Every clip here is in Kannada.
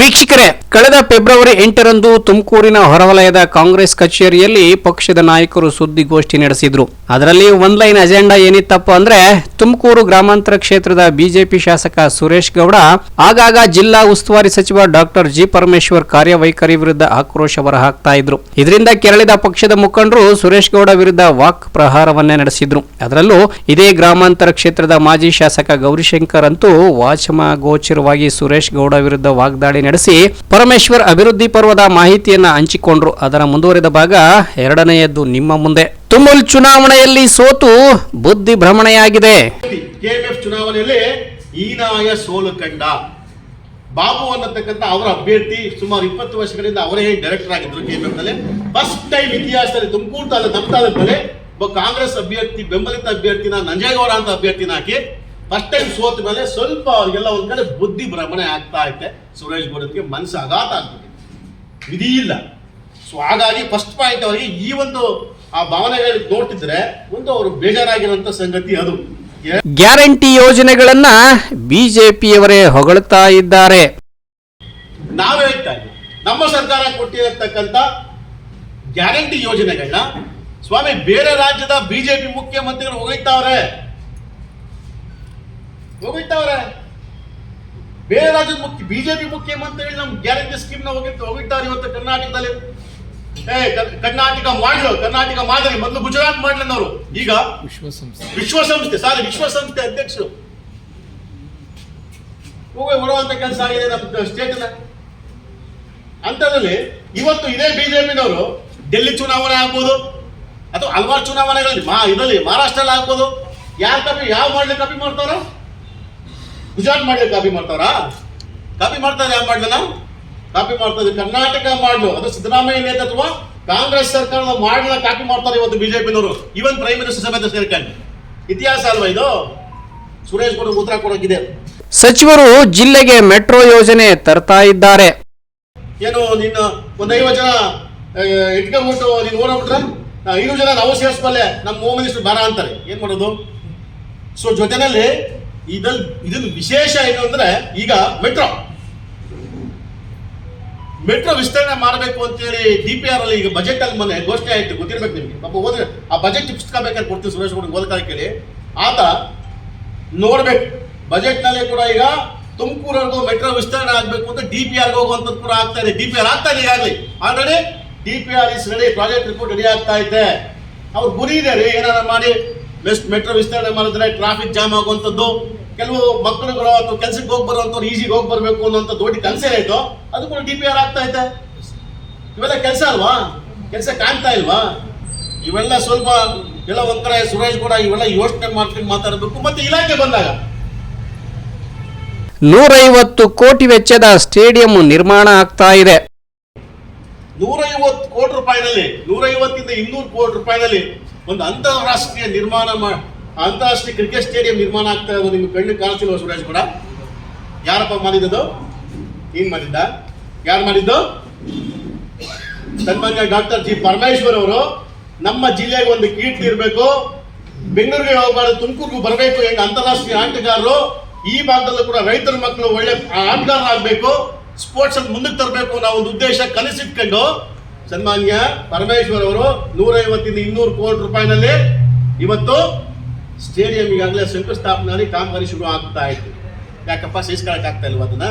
ವೀಕ್ಷಕರೇ, ಕಳೆದ ಫೆಬ್ರವರಿ ಎಂಟರಂದು ತುಮಕೂರಿನ ಹೊರವಲಯದ ಕಾಂಗ್ರೆಸ್ ಕಚೇರಿಯಲ್ಲಿ ಪಕ್ಷದ ನಾಯಕರು ಸುದ್ದಿಗೋಷ್ಠಿ ನಡೆಸಿದ್ರು. ಅದರಲ್ಲಿ ಒನ್ ಲೈನ್ ಅಜೆಂಡಾ ಏನಿತ್ತಪ್ಪ ಅಂದ್ರೆ, ತುಮಕೂರು ಗ್ರಾಮಾಂತರ ಕ್ಷೇತ್ರದ ಬಿಜೆಪಿ ಶಾಸಕ ಸುರೇಶ್ ಗೌಡ, ಆಗಾಗ ಜಿಲ್ಲಾ ಉಸ್ತುವಾರಿ ಸಚಿವ ಡಾಕ್ಟರ್ ಜಿ ಪರಮೇಶ್ವರ್ ಕಾರ್ಯವೈಖರಿ ವಿರುದ್ಧ ಆಕ್ರೋಶ ಹೊರಹಾಕ್ತಾ ಇದ್ರು. ಇದರಿಂದ ಕೆರಳಿದ ಪಕ್ಷದ ಮುಖಂಡರು ಸುರೇಶ್ ಗೌಡ ವಿರುದ್ಧ ವಾಕ್ ಪ್ರಹಾರವನ್ನೇ ನಡೆಸಿದ್ರು. ಅದರಲ್ಲೂ ಇದೇ ಗ್ರಾಮಾಂತರ ಕ್ಷೇತ್ರದ ಮಾಜಿ ಶಾಸಕ ಗೌರಿಶಂಕರ್ ಅಂತೂ ವಾಚಮ ಗೋಚರವಾಗಿ ಸುರೇಶ್ ಗೌಡ ವಿರುದ್ಧ ವಾಗ್ದಾಳಿ ನಡೆಸಿ ಪರಮೇಶ್ವರ್ ಅಭಿವೃದ್ಧಿ ಪರ್ವದ ಮಾಹಿತಿಯನ್ನ ಹಂಚಿಕೊಂಡ್ರು. ಅದರ ಮುಂದುವರಿದ ಭಾಗ ಎರಡನೆಯದ್ದು ನಿಮ್ಮ ಮುಂದೆ. ತುಮುಲ್ ಚುನಾವಣೆಯಲ್ಲಿ ಸೋತು ಬುದ್ಧಿ ಭ್ರಮಣೆಯಾಗಿದೆ. ಚುನಾವಣೆಯಲ್ಲಿ ಈನಾಯ ಸೋಲು ಕಂಡ. ಬಾಬು ಅನ್ನತಕ್ಕಂಥ ಅವರ ಅಭ್ಯರ್ಥಿ ಸುಮಾರು ಇಪ್ಪತ್ತು ವರ್ಷಗಳಿಂದ ಅವರೇ ಡೈರೆಕ್ಟರ್ ಆಗಿದ್ರು ನಲ್ಲಿ. ಫಸ್ಟ್ ಟೈಮ್ ಇತಿಹಾಸದಲ್ಲಿ ತುಮಕೂರು ತಾಲೂಕು ನಮ್ಮ ಒಬ್ಬ ಕಾಂಗ್ರೆಸ್ ಅಭ್ಯರ್ಥಿ, ಬೆಂಬಲಿತ ಅಭ್ಯರ್ಥಿನ ನಂಜೇಗೌಡ ಅಂತ ಅಭ್ಯರ್ಥಿನ ಹಾಕಿ ಫಸ್ಟ್ ಟೈಮ್ ಸೋತ ಮೇಲೆ ಸ್ವಲ್ಪ ಅವ್ರಿಗೆಲ್ಲ ಒಂದ್ ಕಡೆ ಬುದ್ಧಿ ಭ್ರಮಣೆ ಆಗ್ತಾ ಐತೆ. ಸುರೇಶ್ ಗೌಡಕ್ಕೆ ಮನಸ್ಸು ಆಘಾತ ಆಗ್ತದೆ. ವಿಧಿ ಇಲ್ಲ. ಸೊ ಹಾಗಾಗಿ ಫಸ್ಟ್ ಪಾಯಿಂಟ್ ಅವರಿಗೆ ಈ ಒಂದು ಆ ಭಾವನೆಗಳು ನೋಡ್ತಿದ್ರೆ ಒಂದು ಅವರು ಬೇಜಾರಾಗಿರುವಂತ ಸಂಗತಿ ಅದು. ಗ್ಯಾರಂಟಿ ಯೋಜನೆಗಳನ್ನ ಬಿಜೆಪಿಯವರೇ ಹೊಗಳುತ್ತಾ ಇದ್ದಾರೆ. ನಾವು ಹೇಳ್ತಾ ಇದ್ದೀವಿ. ನಮ್ಮ ಸರ್ಕಾರ ಕೊಟ್ಟಿರತಕ್ಕಂತ ಗ್ಯಾರಂಟಿ ಯೋಜನೆಗಳನ್ನ ಸ್ವಾಮಿ ಬೇರೆ ರಾಜ್ಯದ ಬಿಜೆಪಿ ಮುಖ್ಯಮಂತ್ರಿಗಳು ಹೋಗಿರ್ತಾವ್ರೆ ಬೇರೆ ರಾಜ್ಯದ ಮುಖ್ಯ ಬಿಜೆಪಿ ಮುಖ್ಯಮಂತ್ರಿ ನಮ್ಮ ಗ್ಯಾರಂಟಿ ಸ್ಕೀಮ್ನ ಹೋಗಿದ್ದಾರೆ ಹೋಗಿರ್ತಾರೆ ಇವತ್ತು ಕರ್ನಾಟಕದಲ್ಲಿ. ಏ ಕರ್- ಕರ್ನಾಟಕ ಮಾಡ್ಲು ಕರ್ನಾಟಕ ಮಾದರಿ ಮೊದಲು ಗುಜರಾತ್ ಮಾಡ್ಲನ್ನವರು ಈಗ ವಿಶ್ವಸಂಸ್ಥೆ. ವಿಶ್ವಸಂಸ್ಥೆ ಸಾರಿ ವಿಶ್ವಸಂಸ್ಥೆ ಅಧ್ಯಕ್ಷರು. ಹೋಗಿ ಬರುವಂತ ಕೆಲಸ ಆಗಿದೆ ನಮ್ಮ ಸ್ಟೇಟ್ ಅಂತದಲ್ಲಿ ಇವತ್ತು ಇದೇ ಬಿಜೆಪಿನವರು ಡೆಲ್ಲಿ ಚುನಾವಣೆ ಆಗ್ಬೋದು ಅಥವಾ ಹಲವಾರು ಚುನಾವಣೆಗಳಲ್ಲಿ ಮಾ ಇದರಲ್ಲಿ ಮಹಾರಾಷ್ಟ್ರಲ್ಲಿ ಆಗ್ಬೋದು. ಯಾರು ಕಪಿ ಯಾವ ಮಾಡ್ಲಿಕ್ಕೆ ಕಪಿ ಮಾಡ್ತಾರ ಗುಜರಾತ್ ಮಾಡ್ಲಿಕ್ಕೆ ಕಾಪಿ ಮಾಡ್ತಾರಾ ಕಾಪಿ ಮಾಡ್ತಾರೆ ಯಾವ ಮಾಡ್ಲನ ಕಾಪಿ ಮಾಡ್ತಾರೆ ಕರ್ನಾಟಕ ಮಾಡ್ಲು. ಅದು ಸಿದ್ದರಾಮಯ್ಯ ನೇತೃತ್ವ. ಕಾಂಗ್ರೆಸ್ ಸರ್ಕಾರದ ಮಾಡಲ ಕಾಪಿ ಮಾಡ್ತಾರೆ ಇವತ್ತು ಬಿಜೆಪಿನವರು. ಇವನ್ ಪ್ರೈಮ್ ಮಿನಿಸ್ಟರ್ ಸಮೇತ ಸೇರ್ಕೊಂಡು. ಇತಿಹಾಸ ಅಲ್ವಾ ಇದು? ಸುರೇಶ್ ಗೌಡ ಉತ್ತರ ಕೊಡೋಕಿದೆ. ಸಚಿವರು ಜಿಲ್ಲೆಗೆ ಮೆಟ್ರೋ ಯೋಜನೆ ತರ್ತಾ ಇದ್ದಾರೆ. ಏನು ನಿನ್ನ ಒಂದ್ ಐವತ್ತು ಜನ ಇಟ್ಕೊಂಡ್ಬಿಟ್ಟು ನೀನು ಓಡೋಗ್ಬಿಟ್ರೆ ಐನೂರು ಜನ ನಾವು ಸೇರಿಸ್ಬಲ್ಲೆ ನಮ್ಮ ಹೋಮ್ ಮಿನಿಸ್ಟರ್ ಬರ ಅಂತಾರೆ. ಏನ್ ಮಾಡೋದು? ಸೊ ಜೊತೆನಲ್ಲಿ ಇದಲ್ಲಿ ಇದನ್ನು ವಿಶೇಷ ಏನು ಅಂದ್ರೆ ಈಗ ಮೆಟ್ರೋ. ಮೆಟ್ರೋ ವಿಸ್ತರಣೆ ಮಾಡಬೇಕು ಅಂತೇಳಿ ಡಿ ಪಿ ಆರ್ ಅಲ್ಲಿ ಈಗ ಬಜೆಟ್ ಅಲ್ಲಿ ಮೊನ್ನೆ ಘೋಷಣೆ ಆಯ್ತು ಗೊತ್ತಿರ್ಬೇಕು ನಿಮ್ಗೆ. ಪಾಪ ಓದ್ರೆ ಆ ಬಜೆಟ್ ಪುಸ್ತಕ ಬೇಕಾದ್ರೆ ಕೊಡ್ತೀವಿ ಸುರೇಶ್ ಗೌಡ ಓದ್ಕೊಳ್ಳಿ ಕೇಳಿ. ಆತ ನೋಡ್ಬೇಕು. ಬಜೆಟ್ನಲ್ಲಿ ಕೂಡ ಈಗ ತುಮಕೂರವರೆಗೂ ಮೆಟ್ರೋ ವಿಸ್ತರಣೆ ಆಗಬೇಕು ಅಂತ ಡಿ ಪಿ ಆರ್ ಹೋಗುವಂಥದ್ದು ಕೂಡ ಆಗ್ತಾ ಇದೆ. ಡಿ ಪಿ ಆರ್ ಆಗ್ತಾ ಇದೆ ಈಗಾಗಲೇ already D P R is ready project report ready ಆಗ್ತಾ ಇದೆ. ಅವ್ರು ಗುರಿ ಇದೆ ರೀ, ಏನಾರ ಮಾಡಿ. ಮೆಟ್ರೋ ವಿಸ್ತರಣೆ ಮಾಡಿದ್ರೆ ಟ್ರಾಫಿಕ್ ಜಾಮ್ ಆಗುವಂಥದ್ದು. ಕೆಲವು ಮಕ್ಕಳುಗಳು ಅಥವಾ ಕೆಲ್ಸಕ್ಕೆ ಹೋಗಿ ಬರುವಂಥವ್ರು ಈಸಿಗೆ ಹೋಗಿ ಬರಬೇಕು ಅನ್ನೋಂಥ ದೊಡ್ಡ ಕೆಲಸ ಏನಾಯ್ತು ಅದು ಕೂಡ ಡಿ ಪಿ ಆರ್ ಆಗ್ತಾ ಇದೆ. ಇವೆಲ್ಲ ಕೆಲಸ ಅಲ್ವಾ? ಕೆಲಸ ಕಾಣ್ತಾ ಇಲ್ವಾ? ಇವೆಲ್ಲ ಸ್ವಲ್ಪ ಎಲ್ಲ ಒಂದ್ ಕಡೆ ಸುರೇಶ್ ಕೂಡ ಇವೆಲ್ಲ ಯೋಚನೆ ಮಾಡ್ಕೊಂಡು ಮಾತಾಡಬೇಕು. ಮತ್ತೆ ಇಲಾಖೆ ಬಂದಾಗ? ನೂರೈವತ್ತು ಕೋಟಿ ವೆಚ್ಚದ ಸ್ಟೇಡಿಯಂ ನಿರ್ಮಾಣ ಆಗ್ತಾ ಇದೆ. ನೂರೈವತ್ತು ಕೋಟಿ ರೂಪಾಯಿನಲ್ಲಿ ನೂರೈವತ್ತಿಂದ ಇನ್ನೂರು ಕೋಟಿ ರೂಪಾಯಿನಲ್ಲಿ ಒಂದು ಅಂತಾರಾಷ್ಟ್ರೀಯ ನಿರ್ಮಾಣ ಅಂತಾರಾಷ್ಟ್ರೀಯ ಕ್ರಿಕೆಟ್ ಸ್ಟೇಡಿಯಂ ನಿರ್ಮಾಣ ಆಗ್ತಾ ಇರೋದು ನಿಮ್ಗೆ ಕಣ್ಣು ಕಾಣಿಸಿಲ್ವ ಸುರೇಶ್ ಕೂಡ? ಯಾರಪ್ಪ ಮಾಡಿದ್ದು? ನೀನ್ ಮಾಡಿದ್ದ? ಯಾರು ಮಾಡಿದ್ದು? ಸನ್ಮಾನ್ಯ ಡಾಕ್ಟರ್ ಜಿ ಪರಮೇಶ್ವರ್ ಅವರು, ನಮ್ಮ ಜಿಲ್ಲೆಗೆ ಒಂದು ಕೀರ್ತಿ ಇರಬೇಕು, ಬೆಂಗಳೂರಿಗೆ ಹೋಗಬಾರ್ದು, ತುಮಕೂರ್ಗೆ ಬರಬೇಕು ಹೆಂಗ್ ಅಂತಾರಾಷ್ಟ್ರೀಯ ಆಟಗಾರರು, ಈ ಭಾಗದಲ್ಲೂ ಕೂಡ ರೈತರ ಮಕ್ಕಳು ಒಳ್ಳೆ ಆಟಗಾರರಾಗಬೇಕು ಸ್ಪೋರ್ಟ್ಸ್ ಅಲ್ಲಿ ಮುಂದಕ್ಕೆ ತರಬೇಕು ಅನ್ನೋ ಒಂದು ಉದ್ದೇಶ ಕನಸಿಟ್ಕೊಂಡು ಸನ್ಮಾನ್ಯ ಪರಮೇಶ್ವರ್ ಅವರು ನೂರೈವತ್ತಿಂದ ಇನ್ನೂರು ಕೋಟಿ ರೂಪಾಯಿನಲ್ಲಿ ಇವತ್ತು ಸ್ಟೇಡಿಯಂ ಈಗಾಗಲೇ ಶಂಕುಸ್ಥಾಪನೆ ಕಾಮಗಾರಿ ಶುರು ಆಗ್ತಾ ಇತ್ತು. ಯಾಕಪ್ಪ ಸೇರಿಸ್ಕೊಳಕ್ ಆಗ್ತಾ ಇಲ್ವಾ ಅದನ್ನ?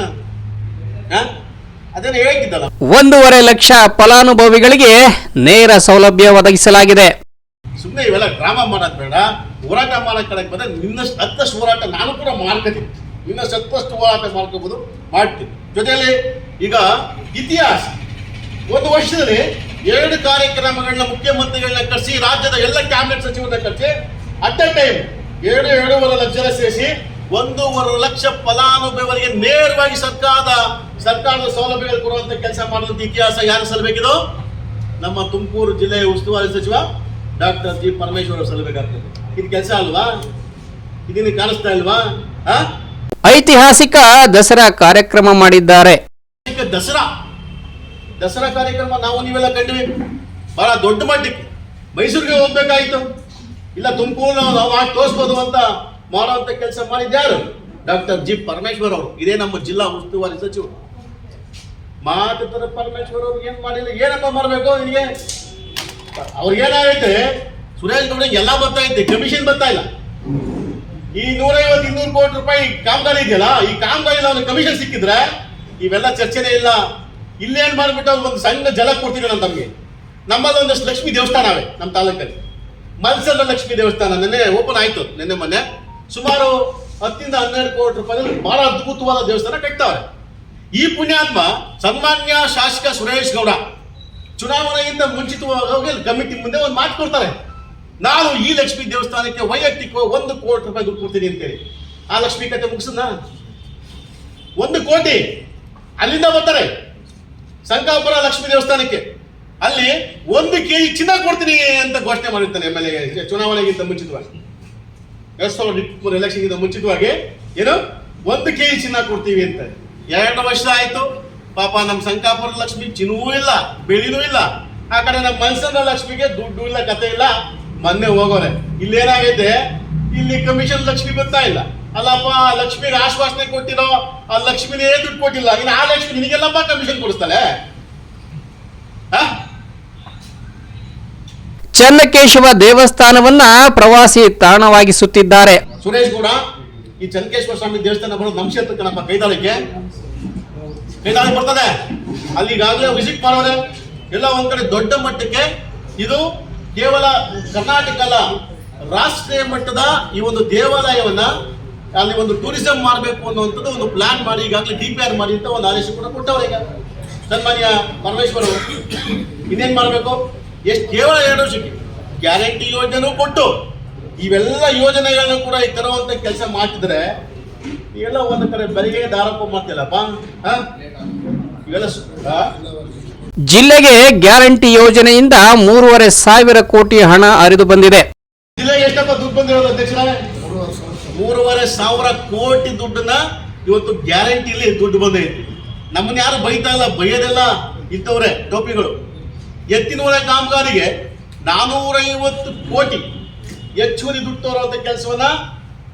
ಒಂದೂವರೆ ಲಕ್ಷ ಫಲಾನುಭವಿಗಳಿಗೆ ನೇರ ಸೌಲಭ್ಯ ಒದಗಿಸಲಾಗಿದೆ. ಸುಮ್ಮನೆ ಇವೆಲ್ಲ ಡ್ರಾಮಾ ಮಾಡೋದು ಬೇಡ. ಹೋರಾಟ ಮಾಡೋಕೆ ಕಡೆಗೆ ಬಂದ್ರೆ ನಿನ್ನಷ್ಟು ಹತ್ತಷ್ಟು ಹೋರಾಟ ನಾನು ಕೂಡ ಮಾಡ್ಕೋತೀನಿ ನಿನ್ನಷ್ಟು ಹತ್ತಷ್ಟು ಹೋರಾಟ ಮಾಡ್ಕೋಬೋದು ಮಾಡ್ತೀನಿ. ಜೊತೆಯಲ್ಲಿ ಈಗ ಇತಿಹಾಸ. ಒಂದು ವರ್ಷದಲ್ಲಿ ಎರಡು ಕಾರ್ಯಕ್ರಮಗಳನ್ನ ಮುಖ್ಯಮಂತ್ರಿಗಳನ್ನ ಕರೆಸಿ ರಾಜ್ಯದ ಎಲ್ಲ ಕ್ಯಾಬಿನೆಟ್ ಸಚಿವರನ್ನ ಕರೆಸಿ ಅಟ್ ಎ ಟೈಮ್ ಏಳು ಏಳೂವರೆ ಲಕ್ಷ ಸೇರಿಸಿ ಒಂದೂವರೆ ಲಕ್ಷ ಫಲಾನುಭವಿಗಳಿಗೆ ನೇರವಾಗಿ ಸರ್ಕಾರದ ಸರ್ಕಾರದ ಸೌಲಭ್ಯಗಳು ಕೊಡುವಂತ ಕೆಲಸ ಮಾಡುವಂತ ಇತಿಹಾಸ ಯಾರು ಸಲ್ಲಬೇಕಿದು ನಮ್ಮ ತುಮಕೂರು ಜಿಲ್ಲೆಯ ಉಸ್ತುವಾರಿ ಸಚಿವ ಡಾಕ್ಟರ್ ಜಿ ಪರಮೇಶ್ವರ್ ಅವರು ಸಲ್ಲಬೇಕಾಗ್ತದೆ ಇದು ಕೆಲಸ ಅಲ್ವಾ? ಇದನ್ನು ಕಾಣಿಸ್ತಾ ಇಲ್ವಾ? ಐತಿಹಾಸಿಕ ದಸರಾ ಕಾರ್ಯಕ್ರಮ ಮಾಡಿದ್ದಾರೆ. ದಸರಾ? ದಸರಾ ಕಾರ್ಯಕ್ರಮ ನಾವು ನೀವೆಲ್ಲ ಕಂಡ್ವಿ. ಬಹಳ ದೊಡ್ಡ ಮಟ್ಟಕ್ಕೆ. ಮೈಸೂರಿಗೆ ಹೋಗ್ಬೇಕಾಯ್ತು. ಇಲ್ಲ, ತುಮಕೂರು ನಾವು ಆಗಿ ತೋರಿಸ್ಬೋದು ಅಂತ ಮಾಡುವಂಥ ಕೆಲಸ ಮಾಡಿದ್ಯಾರು ಡಾಕ್ಟರ್ ಜಿ ಪರಮೇಶ್ವರ್ ಅವರು. ಇದೇ ನಮ್ಮ ಜಿಲ್ಲಾ ಉಸ್ತುವಾರಿ ಸಚಿವರು. ಮಾತಾಡ್ತಾರೆ ಪರಮೇಶ್ವರ್ ಅವ್ರಿಗೆ ಏನ್ ಮಾಡಿಲ್ಲ ಏನಪ್ಪ ಮಾಡಬೇಕು ನಿನಗೆ? ಅವ್ರಿಗೆ ಏನಾಗೈತೆ ಸುರೇಶ್ ಗೌಡ ಎಲ್ಲ ಬರ್ತಾ ಐತೆ ಕಮಿಷನ್ ಬರ್ತಾ ಇಲ್ಲ. ಈ ನೂರೈವತ್ತು, ಇನ್ನೂರು ಕೋಟಿ ರೂಪಾಯಿ ಕಾಮಗಾರಿ ಇದೆಯಲ್ಲ, ಈ ಕಾಮಗಾರಿ ಅವ್ನಿಗೆ ಕಮಿಷನ್ ಸಿಕ್ಕಿದ್ರೆ ಇವೆಲ್ಲ ಚರ್ಚೆನೇ ಇಲ್ಲ. ಇಲ್ಲೇನ್ ಮಾಡ್ಬಿಟ್ಟು ಒಂದು ಸಣ್ಣ ಜಲ ಕೊಡ್ತೀನಿ ನಾನು ತಮಗೆ ನಮ್ಮಲ್ಲಿ ಒಂದಷ್ಟು ಲಕ್ಷ್ಮೀ ದೇವಸ್ಥಾನ ಅವೆ ನಮ್ಮ ತಾಲೂಕಲ್ಲಿ. ಮಲ್ಸಲ್ಲ ಲಕ್ಷ್ಮಿ ದೇವಸ್ಥಾನ ನಿನ್ನೆ ಓಪನ್ ಆಯಿತು, ನಿನ್ನೆ ಮೊನ್ನೆ. ಸುಮಾರು ಹತ್ತಿಂದ ಹನ್ನೆರಡು ಕೋಟಿ ರೂಪಾಯಿ ಬಹಳ ಅದ್ಭುತವಾದ ದೇವಸ್ಥಾನ ಕಟ್ತಾವ್ರೆ. ಈ ಪುಣ್ಯಾತ್ಮ ಸನ್ಮಾನ್ಯ ಶಾಸಕ ಸುರೇಶ್ ಗೌಡ ಚುನಾವಣೆಯಿಂದ ಮುಂಚಿತವಾಗಿ ಕಮಿಟಿ ಮುಂದೆ ಒಂದು ಮಾತು ಕೊಡ್ತಾರೆ. ನಾನು ಈ ಲಕ್ಷ್ಮಿ ದೇವಸ್ಥಾನಕ್ಕೆ ವೈಯಕ್ತಿಕ ಒಂದು ಕೋಟಿ ರೂಪಾಯಿ ದುಡ್ಡು ಕೊಡ್ತೀನಿ ಅಂತೇಳಿ. ಆ ಲಕ್ಷ್ಮಿ ಕತೆ ಮುಗಿಸದ ಒಂದು ಕೋಟಿ ಅಲ್ಲಿಂದ ಬರ್ತಾರೆ. ಸಂಕಾಪುರ ಲಕ್ಷ್ಮಿ ದೇವಸ್ಥಾನಕ್ಕೆ. ಅಲ್ಲಿ ಒಂದು ಕೆ ಜಿ ಚಿನ್ನ ಕೊಡ್ತೀನಿ ಅಂತ ಘೋಷಣೆ ಮಾಡಿರ್ತಾನೆ ಎಂ ಎಲ್ ಎ ಚುನಾವಣೆಗಿಂತ ಮುಂಚಿತವಾಗಿ. ಎರಡ್ ಸಾವಿರದ ಇಪ್ಪತ್ಮೂರು ಎಲೆಕ್ಷನ್ಗಿಂತ ಮುಂಚಿತವಾಗಿ ಏನು? ಒಂದು ಕೆಜಿ ಚಿನ್ನ ಕೊಡ್ತೀವಿ ಅಂತ. ಎರಡು ವರ್ಷ ಆಯ್ತು. ಪಾಪ ನಮ್ಮ ಸಂಕಾಪುರ ಲಕ್ಷ್ಮಿ ಚಿನ್ನವೂ ಇಲ್ಲ ಬೆಳಿನೂ ಇಲ್ಲ. ಆ ಕಡೆ ನಮ್ಮ ಮನ್ಸನ್ನ ಲಕ್ಷ್ಮಿಗೆ ದುಡ್ಡು ಇಲ್ಲ, ಕತೆ ಇಲ್ಲ. ಮೊನ್ನೆ ಹೋಗೋರೆ. ಇಲ್ಲಿ ಏನಾಗೈತೆ ಇಲ್ಲಿ ಕಮಿಷನ್ ಲಕ್ಷ್ಮಿ ಬರ್ತಾ ಇಲ್ಲ. ಅಲ್ಲಪ್ಪ, ಲಕ್ಷ್ಮಿಗೆ ಆಶ್ವಾಸನೆ ಕೊಟ್ಟಿರೋ, ಆ ಲಕ್ಷ್ಮಿನೇ ದುಡ್ಡು ಕೊಟ್ಟಿಲ್ಲ. ಇನ್ನು ಆ ಲಕ್ಷ್ಮಿ ನಿನಗೆಲ್ಲಪ್ಪ ಕಮಿಷನ್ ಕೊಡಿಸ್ತಾಳೆ ಆ ಚನ್ನಕೇಶವ ದೇವಸ್ಥಾನವನ್ನ ಪ್ರವಾಸಿ ತಾಣವಾಗಿಸುತ್ತಿದ್ದಾರೆ. ಸುರೇಶ್ ಗೌಡ, ಈ ಚನ್ನಕೇಶ್ವರ ಸ್ವಾಮಿ ದೇವಸ್ಥಾನ ಬರೋದು ನಮ್ಮ ಕ್ಷೇತ್ರಕ್ಕೆ ನಮ್ಮ ಕೈದಾಳಕ್ಕೆ. ಕೈದಾಳಿಗೆ ಬರ್ತದೆ. ಅಲ್ಲಿ ಈಗಾಗಲೇ ವಿಸಿಟ್ ಮಾಡೋರೆ. ಎಲ್ಲ ಒಂದ್ ಕಡೆ ದೊಡ್ಡ ಮಟ್ಟಕ್ಕೆ ಇದು ಕೇವಲ ಕರ್ನಾಟಕ ಅಲ್ಲ, ರಾಷ್ಟ್ರೀಯ ಮಟ್ಟದ ಈ ಒಂದು ದೇವಾಲಯವನ್ನ ಅಲ್ಲಿ ಒಂದು ಟೂರಿಸಂ ಮಾಡಬೇಕು ಅನ್ನುವಂಥದ್ದು ಒಂದು ಪ್ಲಾನ್ ಮಾಡಿ, ಈಗಾಗಲೇ ಡಿ ಪಿ ಮಾಡಿ ಅಂತ ಒಂದು ಆದೇಶ ಕೂಡ ಕೊಟ್ಟವ್ರೆ ಈಗ. ಸನ್ಮಾನ್ಯ ಪರಮೇಶ್ವರ್ ಅವರು ಇನ್ನೇನ್ ಮಾಡಬೇಕು? ಎಷ್ಟು ಕೇವಲ ಎರಡು ವರ್ಷಕ್ಕೆ? ಗ್ಯಾರಂಟಿ ಯೋಜನೆ ಕೊಟ್ಟು ಇವೆಲ್ಲ ಯೋಜನೆಗಳನ್ನ ಕೂಡ ಈ ತರುವಂತ ಕೆಲಸ ಮಾಡ್ತಿದ್ರೆ ಇವೆಲ್ಲ ಒಂದು ಕಡೆ ಬರಿಗೆ ದಾರಪ್ಪ ಮಾಡ್ತಿಲ್ಲಪ್ಪ? ಇವೆಲ್ಲ ಜಿಲ್ಲೆಗೆ ಗ್ಯಾರಂಟಿ ಯೋಜನೆಯಿಂದ ಮೂರುವರೆ ಸಾವಿರ ಕೋಟಿ ಹಣ ಹರಿದು ಬಂದಿದೆ. ಜಿಲ್ಲೆಗೆ ಎಷ್ಟಪ್ಪ ದುಡ್ಡು ಬಂದಿರೋದು ಅಧ್ಯಕ್ಷ ಮೂರುವರೆ ಸಾವಿರ ಕೋಟಿ ದುಡ್ಡನ್ನ ಇವತ್ತು ಗ್ಯಾರಂಟಿಲಿ ದುಡ್ಡು ಬಂದೈತಿ. ನಮ್ಮನ್ನ ಯಾರು ಬೈತಾ ಇಲ್ಲ ಬೈಯೋದೆಲ್ಲ ಇದ್ದವ್ರೆ ಟೋಪಿಗಳು. ಎತ್ತಿನೂರ ಕಾಮಗಾರಿಗೆ ನಾನೂರೈವತ್ತು ಕೋಟಿ ಹೆಚ್ಚುವರಿ ದುಡ್ಡು ತರುವಂತ ಕೆಲಸವನ್ನ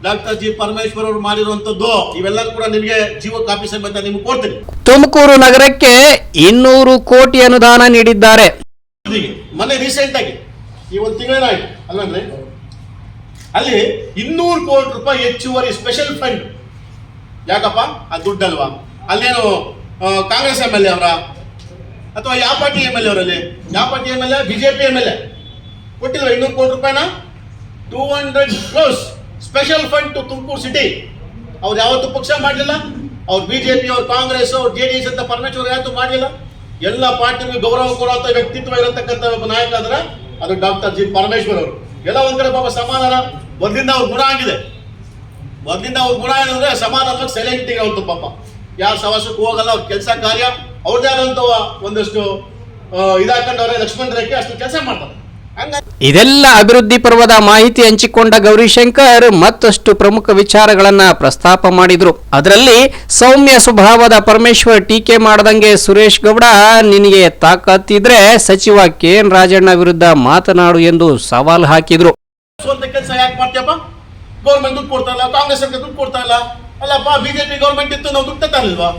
ಡಾಕ್ಟರ್ ಜಿ ಪರಮೇಶ್ವರ್ ಅವರು ಮಾಡಿರುವಂತದ್ದು ಇವೆಲ್ಲ ಕೂಡ ನಿಮಗೆ ಜೀವ ಕಾಪಿ ಸಮೇತ ನಿಮ್ಗೆ ಕೊಡ್ತೀನಿ. ತುಮಕೂರು ನಗರಕ್ಕೆ ಇನ್ನೂರು ಕೋಟಿ ಅನುದಾನ ನೀಡಿದ್ದಾರೆ. ಮೊನ್ನೆ ರೀಸೆಂಟ್ ಆಗಿ ಈ ಒಂದು ತಿಂಗಳಾಗಿ ಅಲ್ಲಂದ್ರೆ ಅಲ್ಲಿ ಇನ್ನೂರು ಕೋಟಿ ರೂಪಾಯಿ ಹೆಚ್ಚುವರಿ ಸ್ಪೆಷಲ್ ಫಂಡ್ ಯಾಕಪ್ಪ? ಆ ದುಡ್ಡಲ್ವಾ? ಅಲ್ಲೇನು ಕಾಂಗ್ರೆಸ್ ಎಂ ಎಲ್ ಎ ಅವರ ಅಥವಾ ಯಾವ ಪಾರ್ಟಿ ಎಂ ಎಲ್ ಎ ಯಾವ party M L A? BJP M L A. ಕೊಟ್ಟಿಲ್ವ ಇನ್ನೂರು ಕೋಟಿ ರೂಪಾಯಿನ? Two hundred crores special fund to Tumakuru city. ಅವ್ರು ಯಾವತ್ತೂ ಪಕ್ಷ ಮಾಡಲಿಲ್ಲ. ಅವ್ರು ಬಿಜೆಪಿ, ಅವ್ರು ಕಾಂಗ್ರೆಸ್, ಅವ್ರು ಜೆ ಡಿ ಎಸ್ ಅಂತ ಪರಮೇಶ್ವರ್ ಯಾವತ್ತೂ ಮಾಡಲಿಲ್ಲ. ಎಲ್ಲ ಪಾರ್ಟಿಗೂ ಗೌರವ ಕೊಡುವಂತ ವ್ಯಕ್ತಿತ್ವ ಇರತಕ್ಕಂಥ ಒಬ್ಬ ನಾಯಕ ಅಂದ್ರೆ ಅದು ಡಾಕ್ಟರ್ ಜಿ ಪರಮೇಶ್ವರ್ ಅವರು. ಎಲ್ಲ ಒಂದ್ಕಡೆ ಪಾಪ ಸಮಾಧಾನ. ಮೊದಲಿಂದ ಅವ್ರ ಗುಣ ಆಗಿದೆ. ಮೊದಲಿಂದ ಅವ್ರ ಗುಣ ಏನಂದ್ರೆ ಸಮಾಧಾನವಾಗಿ ಸೆಲೆಕ್ಟ್ ಇರೋಂಥ ಪಾಪ. ಯಾರು ಸವಾಸಕ್ಕೂ ಹೋಗಲ್ಲ, ಅವ್ರ ಕೆಲಸ ಕಾರ್ಯ. ಅವ್ರದೇ ಒಂದಷ್ಟು ಇದಾಕೊಂಡವ್ರೆ ಲಕ್ಷ್ಮಣ ರೇಖೆ ಅಷ್ಟು ಕೆಲಸ ಮಾಡ್ತಾರೆ. ಇದೆಲ್ಲ ಅಭಿವೃದ್ಧಿ ಪರ್ವದ ಮಾಹಿತಿ ಹಂಚಿಕೊಂಡ ಗೌರಿಶಂಕರ್ ಮತ್ತಷ್ಟು ಪ್ರಮುಖ ವಿಚಾರಗಳನ್ನ ಪ್ರಸ್ತಾಪ ಮಾಡಿದ್ರು. ಅದರಲ್ಲಿ ಸೌಮ್ಯ ಸ್ವಭಾವದ ಪರಮೇಶ್ವರ್ ಟೀಕೆ ಮಾಡದಂಗೆ ಸುರೇಶ್ ಗೌಡ ನಿನಗೆ ತಾಕತ್ತಿದ್ರೆ ಸಚಿವ ಕೆ ಎನ್ ರಾಜಣ್ಣ ವಿರುದ್ಧ ಮಾತನಾಡು ಎಂದು ಸವಾಲು ಹಾಕಿದ್ರು. ಕೆಲಸ ಯಾಕೆ ಮಾಡ್ತೀಯಪ್ಪ? ಗೌರ್ಮೆಂಟ್ ದುಡ್ಡು ಕೊಡ್ತಾ ಇಲ್ಲ ಕಾಂಗ್ರೆಸ್ ದುಡ್ಡು ಕೊಡ್ತಾ ಇಲ್ಲ. ಅಲ್ಲಪ್ಪ ಬಿಜೆಪಿ ಗೌರ್ಮೆಂಟ್ ಇತ್ತು ನಾವು ದುಡ್ಡು ಇಲ್ವಾ?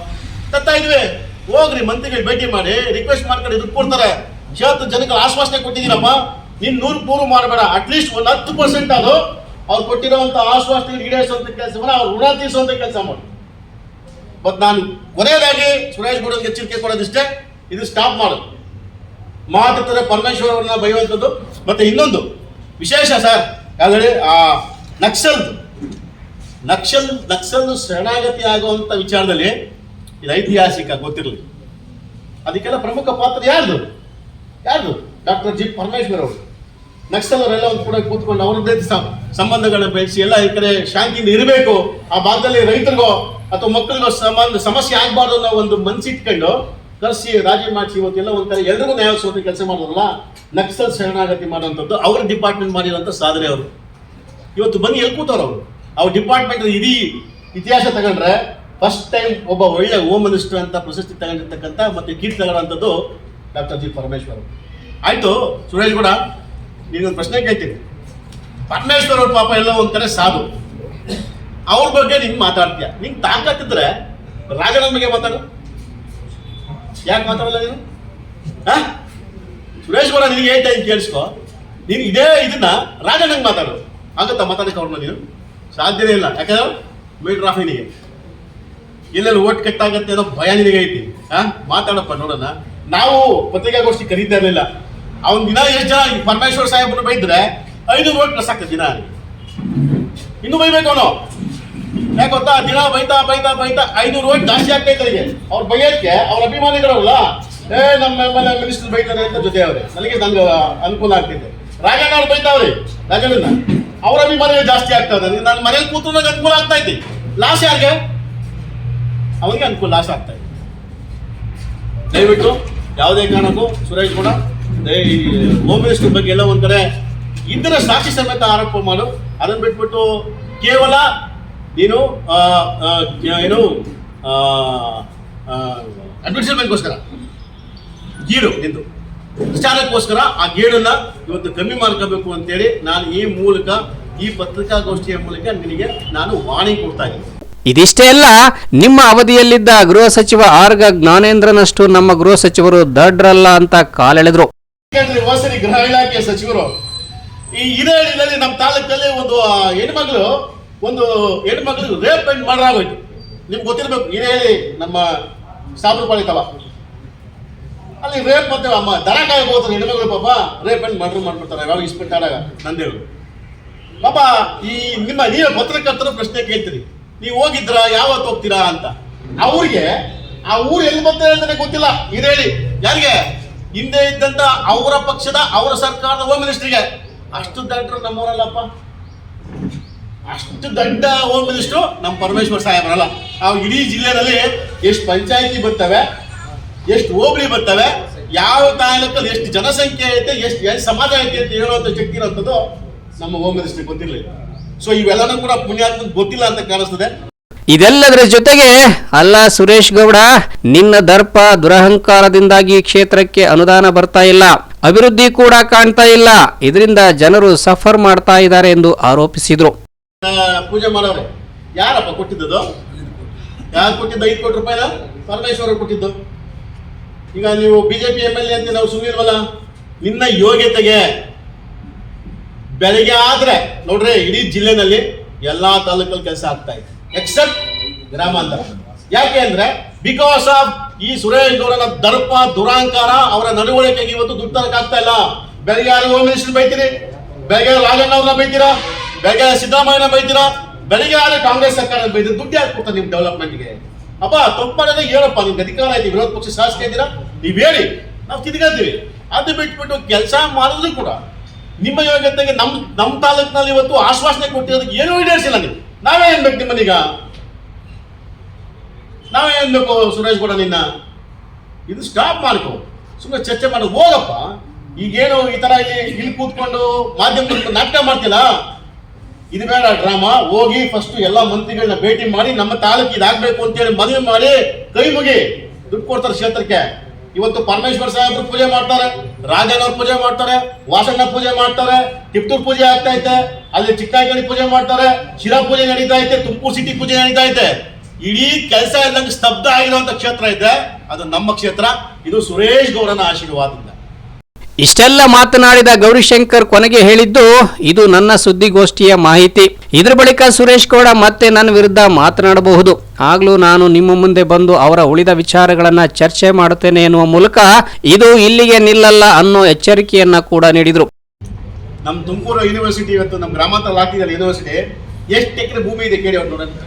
ತತ್ತಾ ಇದ್ವಿ. ಹೋಗ್ರಿ, ಮಂತ್ರಿಗಳು ಭೇಟಿ ಮಾಡಿ ರಿಕ್ವೆಸ್ಟ್ ಮಾಡ್ಕೊಂಡು ದುಡ್ಡು ಕೊಡ್ತಾರೆ ಇವತ್ತು ಜನಕ್ಕೆ ಆಶ್ವಾಸನೆ ಕೊಟ್ಟಿದ್ದೀರಮ್ಮ ನಿನ್ ನೂರು ನೂರು ಮಾಡಬೇಡ ಅಟ್ಲೀಸ್ಟ್ ಒಂದು ಹತ್ತು ಪರ್ಸೆಂಟ್ ಅದು ಅವ್ರು ಕೊಟ್ಟಿರುವಂತ ಆಶ್ವಾಸನೆ ಈಡೇರಿಸುವಂಥ ಕೆಲಸ ಮಾಡಿ, ಅವ್ರು ಋಣ ತೀರಿಸುವಂತ ಕೆಲಸ ಮಾಡಿ. ಮತ್ತು ನಾನು ಕೊನೆಯದಾಗಿ ಸುರೇಶ್ ಗೌಡರಿಗೆ ಎಚ್ಚರಿಕೆ ಕೊಡೋದಿಷ್ಟೇ, ಇದು ಸ್ಟಾಪ್ ಮಾಡು. ಮಾತಾಡ್ತಾರೆ ಪರಮೇಶ್ವರ್ ಅವ್ರನ್ನ ಬೈಯುವಂಥದ್ದು. ಮತ್ತೆ ಇನ್ನೊಂದು ವಿಶೇಷ ಸರ್, ಯಾವ್ದು ಆ ನಕ್ಸಲ್ ನಕ್ಸಲ್ ನಕ್ಸಲ್ ಶರಣಾಗತಿ ಆಗುವಂತ ವಿಚಾರದಲ್ಲಿ ಇದು ಐತಿಹಾಸಿಕ ಗೊತ್ತಿರಲಿ. ಅದಕ್ಕೆಲ್ಲ ಪ್ರಮುಖ ಪಾತ್ರ ಯಾರ್ದು? ಯಾರ್ದು? ಡಾಕ್ಟರ್ ಜಿ ಪರಮೇಶ್ವರ್ ಅವರು. ನಕ್ಸಲ್ ಅವರೆಲ್ಲ ಒಂದು ಕೂಡ ಕೂತ್ಕೊಂಡು ಅವರದ್ದೇ ಸಂಬಂಧಗಳನ್ನ ಬೆಳೆಸಿ, ಎಲ್ಲ ಈ ಕಡೆ ಶಾಂತಿಯಿಂದ ಇರಬೇಕು. ಆ ಭಾಗದಲ್ಲಿ ರೈತರಿಗೋ ಅಥವಾ ಮಕ್ಕಳಿಗೋ ಸಂಬಂಧ ಸಮಸ್ಯೆ ಆಗಬಾರ್ದು ಅನ್ನೋ ಒಂದು ಮನ್ಸಿಟ್ಕೊಂಡು ಕರೆಸಿ, ರಾಜಿ ಮಾಡಿಸಿ, ಇವತ್ತೆಲ್ಲ ಒಂದು ಕಡೆ ಎಲ್ರಿಗೂ ನ್ಯಾಯಸುವಂತ ಕೆಲಸ ಮಾಡೋದಲ್ಲ? ನಕ್ಸಲ್ ಶರಣಾಗತಿ ಮಾಡುವಂಥದ್ದು ಅವ್ರ ಡಿಪಾರ್ಟ್ಮೆಂಟ್ ಮಾಡಿರೋಂಥ ಸಾಧನೆ ಅವರು. ಇವತ್ತು ಬನ್ನಿ ಎಲ್ಲಿ ಕೂತವ್ರು ಅವರು? ಅವ್ರ ಡಿಪಾರ್ಟ್ಮೆಂಟ್ ಇಡೀ ಇತಿಹಾಸ ತಗೊಂಡ್ರೆ ಫಸ್ಟ್ ಟೈಮ್ ಒಬ್ಬ ಒಳ್ಳೆ ಹೋಮ್ ಮಿನಿಸ್ಟರ್ ಅಂತ ಪ್ರಶಸ್ತಿ ತಗೊಂಡಿರ್ತಕ್ಕಂಥ ಮತ್ತೆ ಕೀರ್ತಿ ತಗೊಂಡಂಥದ್ದು ಡಾಕ್ಟರ್ ಜಿ ಪರಮೇಶ್ವರ್. ಆಯಿತು, ಸುರೇಶ್ ಕೂಡ ನೀನೊಂದು ಪ್ರಶ್ನೆ ಕೇಳ್ತೀನಿ. ಪರಮೇಶ್ವರ್ ಅವ್ರ ಪಾಪ ಎಲ್ಲ ಒಂದ್ ಕಡೆ ಸಾಧು. ಅವ್ರ ಬಗ್ಗೆ ನಿಂಗೆ ಮಾತಾಡ್ತೀಯ? ನಿಂಗೆ ತಾಕತ್ತಿದ್ರೆ ರಾಜನ ಬಗ್ಗೆ ಮಾತಾಡು. ಯಾಕೆ ಮಾತಾಡಲ್ಲ ನೀನು? ಹಾ? ಸುರೇಶ್ ಕೂಡ ನಿನಗೆ ಹೇಳ್ತಾ ಇದ್ದೀನಿ ಕೇಳಿಸ್ಕೊ. ನೀನು ಇದೇ ಇದನ್ನ ರಾಜನಂಗೆ ಮಾತಾಡು. ಆಗುತ್ತಾ ಮಾತಾಡಕ್ಕೆ ಅವ್ರನ್ನ ನೀನು? ಸಾಧ್ಯನೇ ಇಲ್ಲ. ಯಾಕಂದ್ರೆ ಮೀಟ್ರ್ ಆಫ್ ಎಲ್ಲೆಲ್ಲಿ ಓಟ್ ಕಟ್ಟಾಗತ್ತೆ ಅನ್ನೋ ಭಯ ನಿನಗೆ ಐತಿ? ಹಾ ಮಾತಾಡಪ್ಪ, ನೋಡೋಣ. ನಾವು ಪತ್ರಿಕಾಗೋಷ್ಠಿ ಕರೀತಾ ಇರಲಿಲ್ಲ. ಅವನ್ ದಿನ ಎಷ್ಟು ಜನ ಈ ಪರಮೇಶ್ವರ್ ಸಾಹೇಬ್ರು ಬೈದ್ರೆ ಐದು ಓಟ್ ಆಗ್ತದೆ ದಿನ. ಇನ್ನು ಬೈಬೇಕು ಅವನು. ಯಾಕೆ ಗೊತ್ತಾ? ದಿನ ಬೈತಾ ಬೈತಾ ಬೈತಾ ಐನೂರು ಓಟ್ ಜಾಸ್ತಿ ಆಗ್ತೈತೆ ಅವರಿಗೆ ಅವ್ರ ಬೈಯೋಕ್ಕೆ ಅವ್ರ ಅಭಿಮಾನಿಗಳಲ್ಲ ಏ, ನಮ್ಮ ಎಂ ಎಲ್ ಮಿನಿಸ್ಟರ್ ಬೈತಾರೆ ಅಂತ ಜೊತೆ ಅವ್ರೆ ನನಗೆ ನಂಗೆ ಅನುಕೂಲ ಆಗ್ತಿದೆ. ರಾಜಣ್ಣ ಅವ್ರು ಬೈತಾವ್ರಿ ರಾಜಣ್ಣ ಅವ್ರ ಅಭಿಮಾನಿಗಳು ಜಾಸ್ತಿ ಆಗ್ತಾವ್ರೆ ನನ್ನ ಮನೇಲಿ ಕೂತು ನಂಗೆ ಅನುಕೂಲ ಆಗ್ತಾ ಐತಿ ಲಾಸ್ ಯಾರಿಗೆ? ಅವನಿಗೆ ಅನುಕೂಲ, ಲಾಸ್ ಆಗ್ತಾ ಇದೆ. ದಯವಿಟ್ಟು ಯಾವುದೇ ಕಾರಣಕ್ಕೂ ಸುರೇಶ್ ಕೂಡ ಈ ಹೋಮ್ ಮಿನಿಸ್ಟರ್ ಬಗ್ಗೆ ಎಲ್ಲ ಒಂದ್ ಕಡೆ ಇದರ ಸಾಕ್ಷಿ ಸಮೇತ ಆರೋಪ ಮಾಡು. ಅದನ್ನ ಬಿಟ್ಬಿಟ್ಟು ಕೇವಲ ನೀನು ಏನು ಅಡ್ವರ್ಟೈಸ್ಮೆಂಟ್ಗೋಸ್ಕರ ಗೀಳು ನಿಂದು. ವಿಚಾರಕ್ಕೋಸ್ಕರ ಆ ಗೇಡನ್ನ ಇವತ್ತು ಕಮ್ಮಿ ಮಾಡ್ಕೋಬೇಕು ಅಂತೇಳಿ ನಾನು ಈ ಮೂಲಕ, ಈ ಪತ್ರಿಕಾಗೋಷ್ಠಿಯ ಮೂಲಕ ನಿನಗೆ ನಾನು ವಾಣಿ ಕೊಡ್ತಾ ಇದ್ದೀನಿ. ಇದಿಷ್ಟೇ ಅಲ್ಲ, ನಿಮ್ಮ ಅವಧಿಯಲ್ಲಿದ್ದ ಗೃಹ ಸಚಿವ ಆರ್ಗ ಜ್ಞಾನೇಂದ್ರನಷ್ಟು ನಮ್ಮ ಗೃಹ ಸಚಿವರು ದಡ್ರಲ್ಲ ಅಂತ ಕಾಲೆಳೆದ್ರು. ವಸತಿ ಗೃಹ ಇಲಾಖೆ ಸಚಿವರು, ಈ ಹಿರೇಹಳ್ಳಿನಲ್ಲಿ ನಮ್ಮ ತಾಲೂಕಲ್ಲಿ ಒಂದು ಹೆಣ್ಮಗಳು ಒಂದು ಹೆಣ್ಮಗಳು ರೇಪ್ ಅಂಡ್ ಮರ್ಡರ್ ಆಗೋಯ್ತು. ನಿಮ್ಗೆ ಗೊತ್ತಿರ್ಬೇಕು ಹೇಳಿ ನಮ್ಮ ಸಾಬ್ರಪಾಳಿ ತವ. ಅಲ್ಲಿ ರೇಪ್ ಮತ್ತೆ ಅಮ್ಮ ದನ ಹೋದ್ರೆ ಹೆಣ್ಮಗಳು ಪಾಪ ರೇಪ್ ಅಂಡ್ ಮರ್ಡರ್ ಮಾಡ್ಬಿಡ್ತಾರೆ, ಯಾವಾಗ ಇಸ್ಪೆಕ್ಟ್ ಆದಾಗ ನಂದೇವ್ರು ಪಾಪ, ಈ ನಿಮ್ಮ ನೀವು ಪತ್ರಕರ್ತರು ಪ್ರಶ್ನೆ ಕೇಳ್ತೀರಿ ನೀವು ಹೋಗಿದ್ರಾ ಯಾವತ್ತು ಹೋಗ್ತೀರಾ ಅಂತ. ಅವ್ರಿಗೆ ಆ ಊರು ಎಲ್ಲಿ ಬರ್ತದೆ ಅಂತಾನೆ ಗೊತ್ತಿಲ್ಲ. ಹೇಳಿ. ಯಾರಿಗೆ? ಹಿಂದೆ ಇದ್ದಂತ ಅವರ ಪಕ್ಷದ, ಅವರ ಸರ್ಕಾರದ ಹೋಮ್ ಮಿನಿಸ್ಟ್ರಿಗೆ ಅಷ್ಟು ದಡ್ಡರು ನಮ್ಮವರಲ್ಲಪ್ಪ. ಅಷ್ಟು ದಡ್ಡ ಹೋಮ್ ಮಿನಿಸ್ಟ್ರು ನಮ್ಮ ಪರಮೇಶ್ವರ್ ಸಾಹೇಬರಲ್ಲ. ನಾವು ಇಡೀ ಜಿಲ್ಲೆಯಲ್ಲಿ ಎಷ್ಟು ಪಂಚಾಯತಿ ಬರ್ತವೆ, ಎಷ್ಟು ಹೋಬಳಿ ಬರ್ತವೆ, ಯಾವ ತಾಲೂಕಲ್ಲಿ ಎಷ್ಟು ಜನಸಂಖ್ಯೆ ಐತೆ, ಎಷ್ಟು ಸಮಾಜ ಐತೆ ಅಂತ ಹೇಳುವಂತ ಶಕ್ತಿ ನಮ್ಮ ಹೋಮ್ ಮಿನಿಸ್ಟ್ರಿಗೆ ಗೊತ್ತಿರಲಿಲ್ಲ. ಸೊ ಇವೆಲ್ಲನೂ ಕೂಡ ಪುಣ್ಯಾತ್ಮ ಗೊತ್ತಿಲ್ಲ ಅಂತ ಕಾಣಿಸ್ತದೆ. ಇದೆಲ್ಲದರ ಜೊತೆಗೆ ಅಲ್ಲ ಸುರೇಶ್ ಗೌಡ ನಿನ್ನ ದರ್ಪ ದುರಹಂಕಾರದಿಂದಾಗಿ ಕ್ಷೇತ್ರಕ್ಕೆ ಅನುದಾನ ಬರ್ತಾ ಇಲ್ಲ. ಅಭಿವೃದ್ಧಿ ಕೂಡ ಕಾಣ್ತಾ ಇಲ್ಲ. ಇದರಿಂದ ಜನರು ಸಫರ್ ಮಾಡ್ತಾ ಇದ್ದಾರೆ ಎಂದು ಆರೋಪಿಸಿದ್ರು. ಪೂಜೆ ಮಾಡೋರು. ಯಾರಪ್ಪ ಕೊಟ್ಟಿದ್ದು ಯಾರು ಕೊಟ್ಟಿದ್ದು ಐದು ಕೋಟಿ ರೂಪಾಯಿ ಪರಮೇಶ್ವರ ಕೊಟ್ಟಿದ್ದು. ಈಗ ನೀವು ಬಿಜೆಪಿ ಎಂ ಎಲ್ ಎ ಅಂತ ನಾವು ಸುಮ್ಮನಿಲ್ವಲ್ಲ ನಿನ್ನ ಯೋಗ್ಯತೆಗೆ ಬೆಳಗ್ಗೆ ಆದ್ರೆ, ನೋಡ್ರಿ, ಇಡೀ ಜಿಲ್ಲೆನಲ್ಲಿ ಎಲ್ಲಾ ತಾಲೂಕಲ್ಲಿ ಕೆಲಸ ಆಗ್ತಾ ಇದೆ. ಎಕ್ಸೆಪ್ಟ್ ಗ್ರಾಮಾಂತರ. ಯಾಕೆ ಅಂದ್ರೆ ಬಿಕಾಸ್ ಆಫ್ ಈ ಸುರೇಶ್ ಗೌಡನ ದರ್ಪ, ದುರಾಂಕಾರ, ಅವರ ನಡವಳಿಕೆಗೆ ಇವತ್ತು ದುಡ್ಡು ತರಕಾಗ್ತಾ ಇಲ್ಲ. ಬೆಳಗ್ಗೆ ಯಾರು ಹೋಮ್ ಮಿನಿಸ್ಟರ್ ಬೈತೀರಿ? ಬೆಳಗ್ಗೆ ರಾಜಣ್ಣ ಅವ್ರನ್ನ ಬೈತೀರಾ? ಬೆಳಗ್ಗೆ ಸಿದ್ದರಾಮಯ್ಯನ ಬೈತೀರಾ? ಬೆಳಗ್ಗೆ ಯಾರು ಕಾಂಗ್ರೆಸ್ ಸರ್ಕಾರ ಬೈತೀರಿ ದುಡ್ಡು ಯಾಕೆ ಕೊಡ್ತಾರೆ ನಿಮ್ ಡೆವಲಪ್ಮೆಂಟ್ಗೆ ಅಪ್ಪ ತಪ್ಪು ಹೇಳಪ್ಪ, ನಿಮ್ಗೆ ಅಧಿಕಾರ ಐತಿ ವಿರೋಧ ಪಕ್ಷ ಶಾಸಕ ಇದ್ದೀರಾ? ನೀವು ಹೇಳಿ, ನಾವು ತಿದ್ಕೊಳ್ತೀವಿ ಅದು ಬಿಟ್ಬಿಟ್ಟು ಕೆಲಸ ಮಾಡಿದ್ರು ಕೂಡ ನಿಮ್ಮ ಯೋಗ್ಯತೆಗೆ ನಮ್ಮ ನಮ್ಮ ತಾಲೂಕಿನಲ್ಲಿ ಇವತ್ತು ಆಶ್ವಾಸನೆ ಕೊಟ್ಟಿರೋದಕ್ಕೆ ಏನೂ ಈಡೇರಿಸಿಲ್ಲ ನೀವು. ನಾವೇ ಏನ್ಬೇಕು ನಿಮ್ಮನೀಗ ನಾವೇ ಏನ್ಬೇಕು ಸುರೇಶ್ ಕೂಡ ನಿನ್ನ? ಇದು ಸ್ಟಾಪ್ ಮಾಡ್ಕೊ. ಸುಮ್ಮನೆ ಚರ್ಚೆ ಮಾಡೋದು ಹೋಗಪ್ಪ. ಈಗೇನು ಈ ತರ ಇಲ್ಲಿ ಇಲ್ಲಿ ಕೂತ್ಕೊಂಡು ಮಾಧ್ಯಮ ನಾಟಕ ಮಾಡ್ತಿಲ್ಲ ಇದು ಬೇಡ, ಡ್ರಾಮಾ. ಹೋಗಿ ಫಸ್ಟ್ ಎಲ್ಲ ಮಂತ್ರಿಗಳನ್ನ ಭೇಟಿ ಮಾಡಿ, ನಮ್ಮ ತಾಲೂಕು ಇದಾಗಬೇಕು ಅಂತೇಳಿ ಮನವಿ ಮಾಡಿ ಕೈ ಮುಗಿ. ದುಡ್ಡು ಕೊಡ್ತಾರೆ ಕ್ಷೇತ್ರಕ್ಕೆ. ಇವತ್ತು ಪರಮೇಶ್ವರ್ ಸಾಹೇಬ್ರು ಪೂಜೆ ಮಾಡ್ತಾರೆ. ರಾಜನ್ ಅವ್ರು ಪೂಜೆ ಮಾಡ್ತಾರೆ, ವಾಸಣ್ಣ ಪೂಜೆ ಮಾಡ್ತಾರೆ ಟಿಪ್ತೂರ್ ಪೂಜೆ ಆಗ್ತಾ ಐತೆ, ಅಲ್ಲಿ ಚಿಕ್ಕನಗಳಿ ಪೂಜೆ ಮಾಡ್ತಾರೆ, ಶಿರಾ ಪೂಜೆ ನಡೀತಾ ಐತೆ, ತುಮಕೂರು ಸಿಟಿ ಪೂಜೆ ನಡೀತಾ ಐತೆ. ಇಡೀ ಕೆಲಸ ಇಲ್ಲದಂಗೆ ಸ್ತಬ್ಧ ಆಗಿರುವಂತ ಕ್ಷೇತ್ರ ಇದೆ, ಅದು ನಮ್ಮ ಕ್ಷೇತ್ರ. ಇದು ಸುರೇಶ್ ಗೌಡನ ಆಶೀರ್ವಾದದಿಂದ ಇಷ್ಟೆಲ್ಲ ಮಾತನಾಡಿದ ಗೌರಿಶಂಕರ್ ಕೊನೆಗೆ ಹೇಳಿದ್ದು, ಇದು ನನ್ನ ಸುದ್ದಿಗೋಷ್ಠಿಯ ಮಾಹಿತಿ. ಇದರ ಬಳಿಕ ಸುರೇಶ್ ಗೌಡ ಮತ್ತೆ ನನ್ನ ವಿರುದ್ಧ ಮಾತನಾಡಬಹುದು. ಆಗ್ಲೂ ನಾನು ನಿಮ್ಮ ಮುಂದೆ ಬಂದು ಅವರ ಉಳಿದ ವಿಚಾರಗಳನ್ನ ಚರ್ಚೆ ಮಾಡುತ್ತೇನೆ ಎನ್ನುವ ಮೂಲಕ ಇದು ಇಲ್ಲಿಗೆ ನಿಲ್ಲಲ್ಲ ಅನ್ನೋ ಎಚ್ಚರಿಕೆಯನ್ನ ಕೂಡ ನೀಡಿದ್ರು. ನಮ್ಮ ತುಮಕೂರು ಯೂನಿವರ್ಸಿಟಿ ಇವತ್ತು ನಮ್ಮ ಗ್ರಾಮಾಂತರ ಲಾಕಿದಲ್ಲಿ ಯೂನಿವರ್ಸಿಟಿ ಎಷ್ಟು ಎಕರೆ ಭೂಮಿ ಇದೆ ಕೇಳಿ ಅವ್ರು ನೋಡಂತ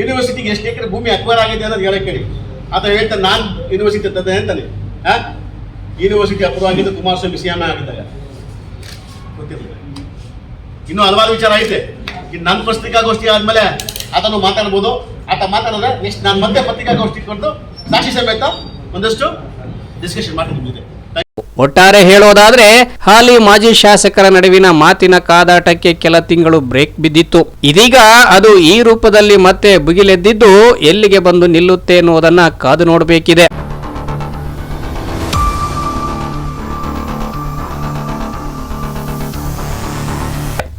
ಯೂನಿವರ್ಸಿಟಿಗೆ ಎಷ್ಟು ಎಕರೆ ಭೂಮಿ ಅಕ್ವರ್ ಆಗಿದೆ ಅನ್ನೋದು ಹೇಳಕ್ಕೆ ಕೇಳಿ. ಆತ ಹೇಳ್ತಾನೆ, ನಾನು ಯೂನಿವರ್ಸಿಟಿ ತಂದೆ ಅಂತಾನೆ. ಯೂನಿವರ್ಸಿಟಿ ಅಪ್ರೂವ್ ಆಗಿದ್ದು ಕುಮಾರಸ್ವಾಮಿ ಸಿ ಎಂ ಆಗಿದ್ದಾಗ. ಗೊತ್ತಿರಲಿಲ್ಲ. ಇನ್ನೂ ಹಲವಾರು ವಿಚಾರ ಐತೆ. ಇನ್ನು ನನ್ನ ಪತ್ರಿಕಾಗೋಷ್ಠಿ ಆದ್ಮೇಲೆ ಅದನ್ನು ಮಾತಾಡ್ಬೋದು. ಆತ ಮಾತಾಡಿದ್ರೆ ನೆಕ್ಸ್ಟ್ ನಾನು ಮತ್ತೆ ಪತ್ರಿಕಾಗೋಷ್ಠಿ ಕೊಟ್ಟು ಸಾಕ್ಷಿ ಸಮೇತ ಒಂದಷ್ಟು ಡಿಸ್ಕಷನ್ ಮಾಡ್ತೀನಿ ಒಟ್ಟಾರೆ ಹೇಳೋದಾದ್ರೆ, ಹಾಲಿ ಮಾಜಿ ಶಾಸಕರ ನಡುವಿನ ಮಾತಿನ ಕಾದಾಟಕ್ಕೆ ಕೆಲ ತಿಂಗಳು ಬ್ರೇಕ್ ಬಿದ್ದಿತ್ತು. ಇದೀಗ ಅದು ಈ ರೂಪದಲ್ಲಿ ಮತ್ತೆ ಬುಗಿಲೆದ್ದಿದ್ದು ಎಲ್ಲಿಗೆ ಬಂದು ನಿಲ್ಲುತ್ತೆ ಎನ್ನುವುದನ್ನ ಕಾದು ನೋಡಬೇಕಿದೆ.